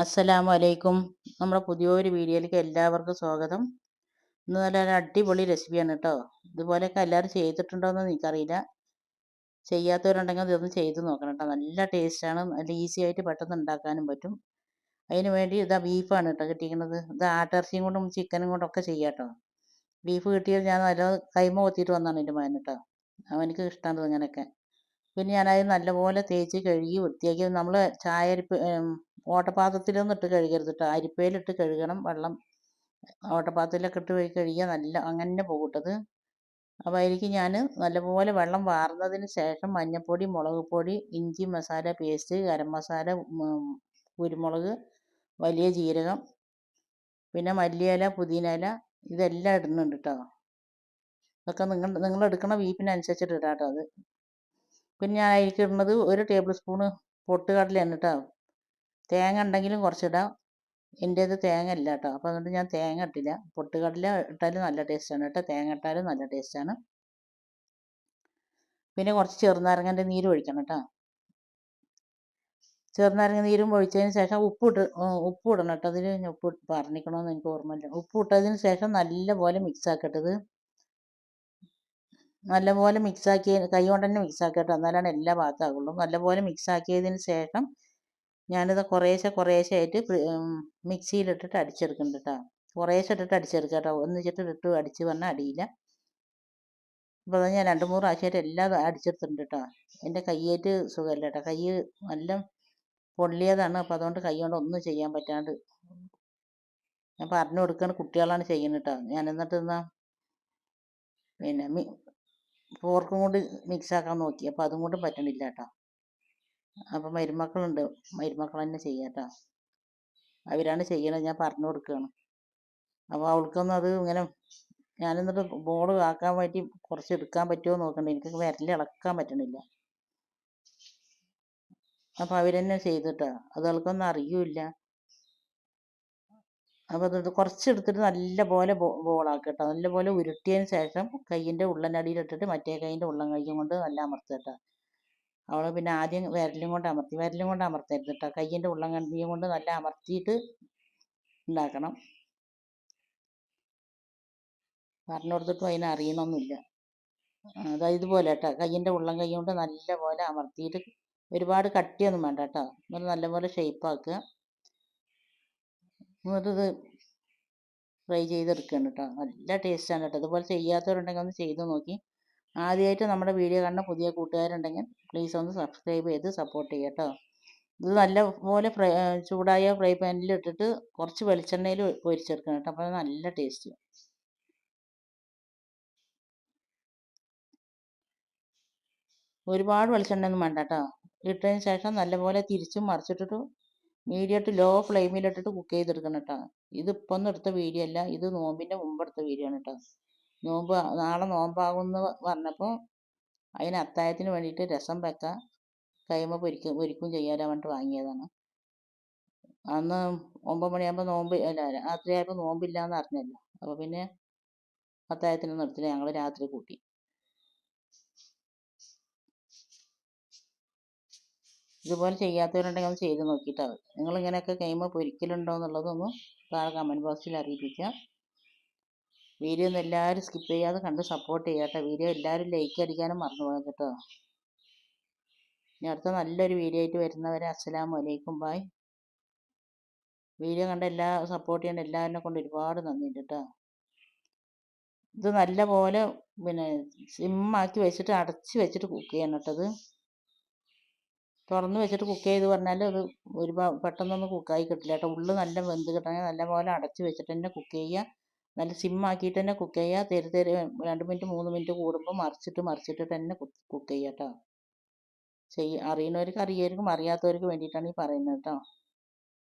അസ്സലാമു അലൈക്കും നമ്മുടെ പുതിയൊരു വീഡിയോയിലേക്ക് എല്ലാവർക്കും സ്വാഗതം. ഇന്ന് നല്ല അടിപൊളി റെസിപ്പിയാണ് കേട്ടോ ഇതുപോലെയൊക്കെ എല്ലാവരും ചെയ്തിട്ടുണ്ടോയെന്ന് എനിക്കറിയില്ല. ചെയ്യാത്തവരുണ്ടെങ്കിൽ ഇതൊന്ന് ചെയ്ത് നോക്കണം കേട്ടോ നല്ല ടേസ്റ്റാണ് നല്ല ഈസി ആയിട്ട് പെട്ടെന്ന് ഉണ്ടാക്കാനും പറ്റും. അതിന് വേണ്ടി ഇതാ ബീഫാണ് കേട്ടോ കിട്ടിയിരിക്കുന്നത്. ഇത് ആട്ടിറച്ചിയും കൊണ്ടും ചിക്കനും കൊണ്ടും ഒക്കെ ചെയ്യാം കേട്ടോ ബീഫ് കിട്ടിയത് ഞാൻ നല്ല കൈമ കൊത്തിയിട്ട് വന്നാണ് എന്റെ മകൻ കേട്ടോ അവനക്ക് ഇഷ്ടമാണ് ഇങ്ങനെയൊക്കെ. പിന്നെ ഞാനത് നല്ലപോലെ തേച്ച് കഴുകി വൃത്തിയാക്കി. നമ്മൾ ചായ അരിപ്പ് ഓട്ടപാത്രത്തിലൊന്നും ഇട്ട് കഴുകരുത് കേട്ടോ അരിപ്പയിലിട്ട് കഴുകണം. വെള്ളം ഓട്ടപാത്രത്തിലൊക്കെ ഇട്ട് പോയി കഴുകിയാൽ നല്ല അങ്ങനെ പോകട്ടത് അപ്പോൾ അതിലേക്ക് ഞാൻ നല്ലപോലെ വെള്ളം വാർന്നതിന് ശേഷം മഞ്ഞൾപ്പൊടി മുളക് പൊടി ഇഞ്ചി മസാല പേസ്റ്റ് ഗരം മസാല കുരുമുളക് വലിയ ജീരകം പിന്നെ മല്ലിയില പുതിന ഇല ഇതെല്ലാം ഇടുന്നുണ്ട് കേട്ടോ ഇതൊക്കെ നിങ്ങൾ എടുക്കുന്ന ബീഫിനനുസരിച്ചിട്ട് ഇടാം കേട്ടോ അത്. പിന്നെ ഞാൻ അതിലേക്ക് ഇടുന്നത് ഒരു ടേബിൾ സ്പൂണ് പൊട്ടുകടലയാണ് കേട്ടോ തേങ്ങ ഉണ്ടെങ്കിലും കുറച്ചിടാം. എന്റേത് തേങ്ങ ഇല്ല കേട്ടോ അപ്പോൾ അതുകൊണ്ട് ഞാൻ തേങ്ങ ഇട്ടില്ല. പൊട്ടുകടല ഇട്ടാലും നല്ല ടേസ്റ്റാണ് കേട്ടോ തേങ്ങ ഇട്ടാലും നല്ല ടേസ്റ്റാണ് പിന്നെ കുറച്ച് ചെറുനാരങ്ങന്റെ നീര് ഒഴിക്കണം കേട്ടോ ചെറുനാരങ്ങ നീരും ഒഴിച്ചതിന് ശേഷം ഉപ്പിട്ട് ഉപ്പ് ഇടണം കേട്ടോ അതിൽ ഉപ്പ് പറഞ്ഞിക്കണമെന്ന് എനിക്ക് ഓർമ്മയില്ല. ഉപ്പ് ഇട്ടതിന് ശേഷം നല്ലപോലെ മിക്സ് ആക്കട്ടത് നല്ലപോലെ മിക്സ് ആക്കി കൈ കൊണ്ട് തന്നെ മിക്സ് കേട്ടോ എന്നാലാണ് എല്ലാ ഭാഗത്താകുള്ളൂ നല്ലപോലെ മിക്സ് ആക്കിയതിന് ശേഷം ഞാനിത് കുറേശ്ശെ കുറേശ്ശെ ആയിട്ട് മിക്സിയിലിട്ടിട്ട് അടിച്ചെടുക്കുന്നുണ്ട് കേട്ടോ കുറേശ്ശെ ഇട്ടിട്ട് അടിച്ചെടുക്കുക കേട്ടോ ഒന്നിച്ചിട്ട് ഇട്ട് അടിച്ച് പറഞ്ഞാൽ അടിയില്ല. അപ്പോൾ ഞാൻ രണ്ട് മൂന്ന് പ്രാവശ്യമായിട്ട് എല്ലാം അടിച്ചെടുത്തിട്ടുണ്ട് കേട്ടോ എന്റെ കൈയേറ്റ് സുഖമില്ല കേട്ടോ കൈ നല്ല പൊള്ളിയതാണ്. അപ്പോൾ അതുകൊണ്ട് കൈ കൊണ്ട് ഒന്നും ചെയ്യാൻ പറ്റാണ്ട്. ഞാൻ പറഞ്ഞു കൊടുക്കുന്ന കുട്ടികളാണ് ചെയ്യുന്നത് കേട്ടോ ഞാൻ എന്നിട്ട് എന്നാൽ പിന്നെ ഫോർക്കും കൊണ്ട് മിക്സ് ആക്കാൻ നോക്കി. അപ്പോൾ അതും കൊണ്ടും പറ്റണില്ല കേട്ടോ അപ്പോൾ മരുമക്കളുണ്ട്. മരുമക്കൾ തന്നെ ചെയ്യാം കേട്ടോ അവരാണ് ചെയ്യണത്. ഞാൻ പറഞ്ഞു കൊടുക്കുകയാണ് അപ്പോൾ അവൾക്കൊന്നും അത് ഇങ്ങനെ ഞാനെന്നിട്ട് ബോൾ ആക്കാൻ വേണ്ടി കുറച്ച് എടുക്കാൻ പറ്റുമോ നോക്കണ്ടേ. എനിക്ക് വിരൽ ഇളക്കാൻ പറ്റണില്ല. അപ്പോൾ അവരെന്നെ ചെയ്തിട്ടാ അത് അവൾക്കൊന്നും അപ്പോൾ അത് കുറച്ച് എടുത്തിട്ട് പോലെ ബോളാക്കുക കേട്ടോ നല്ല പോലെ ഉരുട്ടിയതിന് ശേഷം കയ്യിന്റെ ഉള്ളനടിയിലിട്ടിട്ട് മറ്റേ കൈയിന്റെ ഉള്ളം കൈയും കൊണ്ട് നല്ല അമർത്തുക കേട്ടോ അവൾ പിന്നെ ആദ്യം വിരലും കൊണ്ട് അമർത്തി വിരലും കൊണ്ട് അമർത്തരുത് കേട്ടോ കയ്യിന്റെ ഉള്ളം കണ്ടിയും കൊണ്ട് നല്ല അമർത്തിയിട്ട് ഉണ്ടാക്കണം പറഞ്ഞു കൊടുത്തിട്ടും അതിനെ അറിയണമൊന്നുമില്ല അതായത് ഇതുപോലെ കേട്ടോ കയ്യിന്റെ ഉള്ളം കൈ കൊണ്ട് നല്ല പോലെ അമർത്തിയിട്ട് ഒരുപാട് കട്ടിയൊന്നും വേണ്ട കേട്ടോ നല്ലപോലെ ഷേപ്പാക്കുക എന്നിട്ടിത് ഫ്രൈ ചെയ്തെടുക്കുകയാണ് കേട്ടോ നല്ല ടേസ്റ്റാണ് കേട്ടോ ഇതുപോലെ ചെയ്യാത്തവരുണ്ടെങ്കിൽ ഒന്ന് ചെയ്ത് നോക്കി. ആദ്യമായിട്ട് നമ്മുടെ വീഡിയോ കാണുന്ന പുതിയ കൂട്ടുകാരുണ്ടെങ്കിൽ പ്ലീസ് ഒന്ന് സബ്സ്ക്രൈബ് ചെയ്ത് സപ്പോർട്ട് ചെയ്യുക കേട്ടോ ഇത് നല്ലപോലെ ഫ്രൈ ചൂടായ ഫ്രൈ പാനിൽ ഇട്ടിട്ട് കുറച്ച് വെളിച്ചെണ്ണയിൽ പൊരിച്ചെടുക്കണം കേട്ടോ അപ്പോൾ നല്ല ടേസ്റ്റ് ഒരുപാട് വെളിച്ചെണ്ണയൊന്നും വേണ്ട കേട്ടോ ഇട്ടതിന് ശേഷം നല്ലപോലെ തിരിച്ചും മറിച്ചിട്ടിട്ട് മീഡിയം ഇട്ട് ലോ ഫ്ലെയിമിലിട്ടിട്ട് കുക്ക് ചെയ്തെടുക്കണം കേട്ടോ. ഇതിപ്പോൾ ഒന്നും എടുത്ത വീഡിയോ അല്ല ഇത് നോമ്പിന്റെ മുമ്പ് എടുത്ത വീഡിയോ ആണ് കേട്ടോ. നോമ്പ് നാളെ നോമ്പാകുമെന്ന് പറഞ്ഞപ്പോൾ അതിന് അത്തായത്തിന് വേണ്ടിയിട്ട് രസം വെക്കാം കൈമ പൊരിക്കും പൊരിക്കും ചെയ്യാൻ വേണ്ടിയിട്ട് വാങ്ങിയതാണ്. അന്ന് ഒമ്പത് മണിയാകുമ്പോൾ നോമ്പ് അല്ല രാത്രിയായപ്പോൾ നോമ്പില്ല എന്ന് അറിഞ്ഞല്ലോ. അപ്പോൾ പിന്നെ അത്താഴത്തിനൊന്നും എടുത്തില്ല ഞങ്ങൾ രാത്രി കൂട്ടി. ഇതുപോലെ ചെയ്യാത്തവരുണ്ടെങ്കിൽ ഒന്ന് ചെയ്ത് നോക്കിയിട്ടോ നിങ്ങൾ ഇങ്ങനെയൊക്കെ കഴിയുമ്പോൾ പൊരിക്കലുണ്ടോ എന്നുള്ളതൊന്ന് താഴെ കമന്റ് ബോക്സിൽ അറിയിപ്പിക്കാം വീഡിയോ ഒന്ന് എല്ലാവരും സ്കിപ്പ് ചെയ്യാതെ കണ്ട് സപ്പോർട്ട് ചെയ്യുക കേട്ടോ. വീഡിയോ എല്ലാവരും ലൈക്ക് അടിക്കാനും മറന്നു പോകാം കേട്ടോ. ഇനി അടുത്ത നല്ലൊരു വീഡിയോ ആയിട്ട് വരുന്നവരെ അസ്സലാമു അലൈക്കും. ബായ് വീഡിയോ കണ്ട എല്ലാ സപ്പോർട്ട് ചെയ്യേണ്ട എല്ലാവരിനെ കൊണ്ട് ഒരുപാട് നന്ദിയുണ്ട് കേട്ടോ. ഇത് നല്ല പോലെ പിന്നെ സിമ്മാക്കി വെച്ചിട്ട് അടച്ച് വെച്ചിട്ട് കുക്ക് ചെയ്യണം കേട്ടത് തുറന്ന് വെച്ചിട്ട് കുക്ക് ചെയ്ത് പറഞ്ഞാൽ അത് ഒരു പെട്ടെന്നൊന്നും കുക്കായി കിട്ടില്ല കേട്ടോ. ഉള്ളു നല്ല വെന്ത് കിട്ടണമെങ്കിൽ നല്ലപോലെ അടച്ച് വെച്ചിട്ട് തന്നെ കുക്ക് ചെയ്യുക നല്ല സിമ്മാക്കിയിട്ട് തന്നെ കുക്ക് ചെയ്യുക തെരി തെരി രണ്ട് മിനിറ്റ് മൂന്ന് മിനിറ്റ് കൂടുമ്പോൾ മറിച്ചിട്ട് മറിച്ചിട്ട് തന്നെ കുക്ക് ചെയ്യുക കേട്ടോ ചെയ്യ അറിയുന്നവർക്ക് അറിയായിരിക്കും അറിയാത്തവർക്ക് വേണ്ടിയിട്ടാണ് ഈ പറയുന്നത് കേട്ടോ